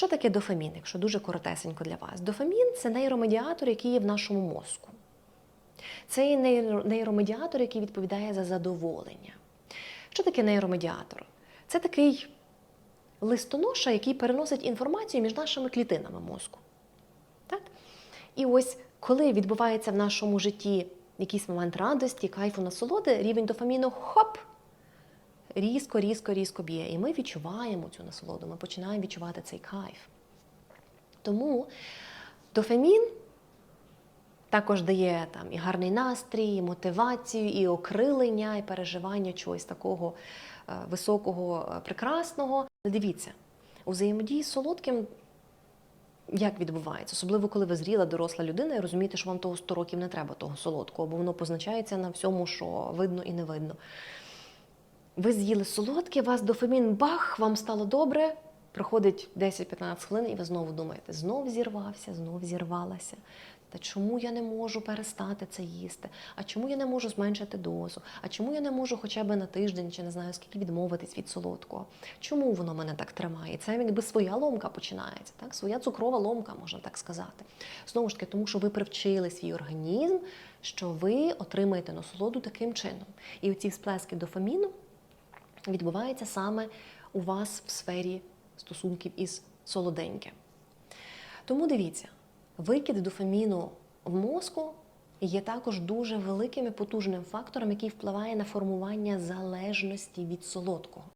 Що таке дофамін, якщо дуже коротесенько для вас? Дофамін це нейромедіатор, який є в нашому мозку. Це нейромедіатор, який відповідає за задоволення. Що таке нейромедіатор? Це такий листоноша, який переносить інформацію між нашими клітинами мозку. Так? І ось коли відбувається в нашому житті якийсь момент радості, кайфу, насолоди, рівень дофаміну хоп! Різко, різко, різко б'є. І ми відчуваємо цю насолоду, ми починаємо відчувати цей кайф. Тому дофамін також дає там і гарний настрій, і мотивацію, і окрилення, і переживання чогось такого е, високого, е, прекрасного. Дивіться, у взаємодії з солодким як відбувається, особливо коли ви зріла доросла людина і розумієте, що вам того 100 років не треба того солодкого, бо воно позначається на всьому, що видно і не видно. Ви з'їли солодке, вас дофамін бах, вам стало добре. Проходить 10-15 хвилин, і ви знову думаєте, знов зірвався, знов зірвалася. Та чому я не можу перестати це їсти? А чому я не можу зменшити дозу? А чому я не можу хоча б на тиждень чи не знаю скільки відмовитись від солодкого? Чому воно мене так тримає? Це якби своя ломка починається, так? Своя цукрова ломка, можна так сказати. Знову ж таки, тому що ви привчили свій організм, що ви отримаєте насолоду таким чином. І оці всплески дофаміну відбувається саме у вас в сфері стосунків із солоденьким. Тому дивіться, викид дофаміну в мозку є також дуже великим і потужним фактором, який впливає на формування залежності від солодкого.